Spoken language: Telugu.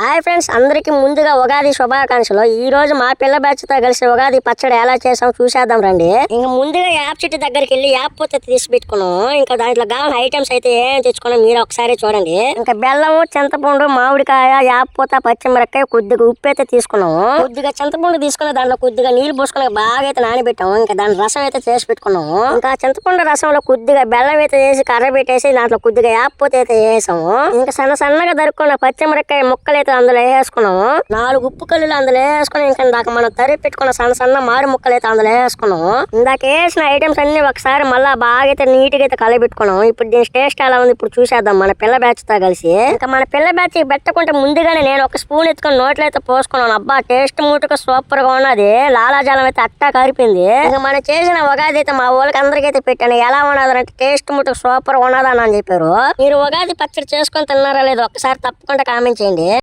హాయ్ ఫ్రెండ్స్ అందరికీ ముందుగా ఉగాది శుభాకాంక్షలు. ఈ రోజు మా పిల్ల బ్యాచ్తో కలిసి ఉగాది పచ్చడి ఎలా చేసాం చూసేద్దాం రండి. ఇంకా ముందుగా యాప్ చెట్టు దగ్గరికి వెళ్ళి యాప్ పూత తీసి పెట్టుకున్నాం. ఇంకా దాంట్లో కావాలని ఐటమ్స్ అయితే ఏం తెచ్చుకున్నాం మీరు ఒకసారి చూడండి. ఇంకా బెల్లము చింతపండు మామిడికాయ యాప్ పూత పచ్చిమిరకాయ కొద్దిగా ఉప్పు అయితే తీసుకున్నాము కొద్దిగా చింతపండు తీసుకుని దాంట్లో కొద్దిగా నీళ్ళు పోసుకుని బాగా అయితే నానబెట్టాము ఇంకా దాని రసం అయితే చేసి పెట్టుకున్నాము ఇంకా చింతపండు రసంలో కొద్దిగా బెల్లం అయితే వేసి కర్ర పెట్టేసి దాంట్లో కొద్దిగా యాప్ పూత అయితే వేసాము ఇంకా సన్న సన్నగా దొరుకున్న పచ్చిమిరకాయ ముక్కలు అయితే అందులో వేసుకున్నాము. నాలుగు ఉప్పు కల్లులు అందులో వేసుకుని ఇంకా ఇందాక మనం తరి పెట్టుకున్న సన్న సన్న మారు ముక్కలు అయితే అందులో వేసుకున్నాము. ఇందాక వేసిన ఐటమ్స్ అన్ని ఒకసారి మళ్ళా బాగా అయితే నీట్గా అయితే కలబెట్టుకున్నాము. ఇప్పుడు దీని టేస్ట్ ఎలా ఉంది ఇప్పుడు చూసేద్దాం మన పిల్ల బ్యాచ్తో కలిసి. ఇంకా మన పిల్ల బ్యాచ్ పెట్టకుంటే ముందుగానే నేను ఒక స్పూన్ ఎత్తుకొని నోట్లో అయితే పోసుకున్నాను. అబ్బా టేస్ట్ మూటకు సూపర్గా ఉన్నది. లాలాజలం అయితే అట్టా కారిపోయింది. ఇంకా మనం చేసిన ఉగాది అయితే మా ఊళ్ళకి అందరికీ అయితే పెట్టాను. ఎలా ఉన్నదంటే టేస్ట్ మూటకు సూపర్ ఉన్నదని అని చెప్పారు. మీరు ఉగాది పచ్చడి చేసుకొని తిన్నారా లేదో ఒకసారి తప్పకుండా కామెంట్ చేయండి.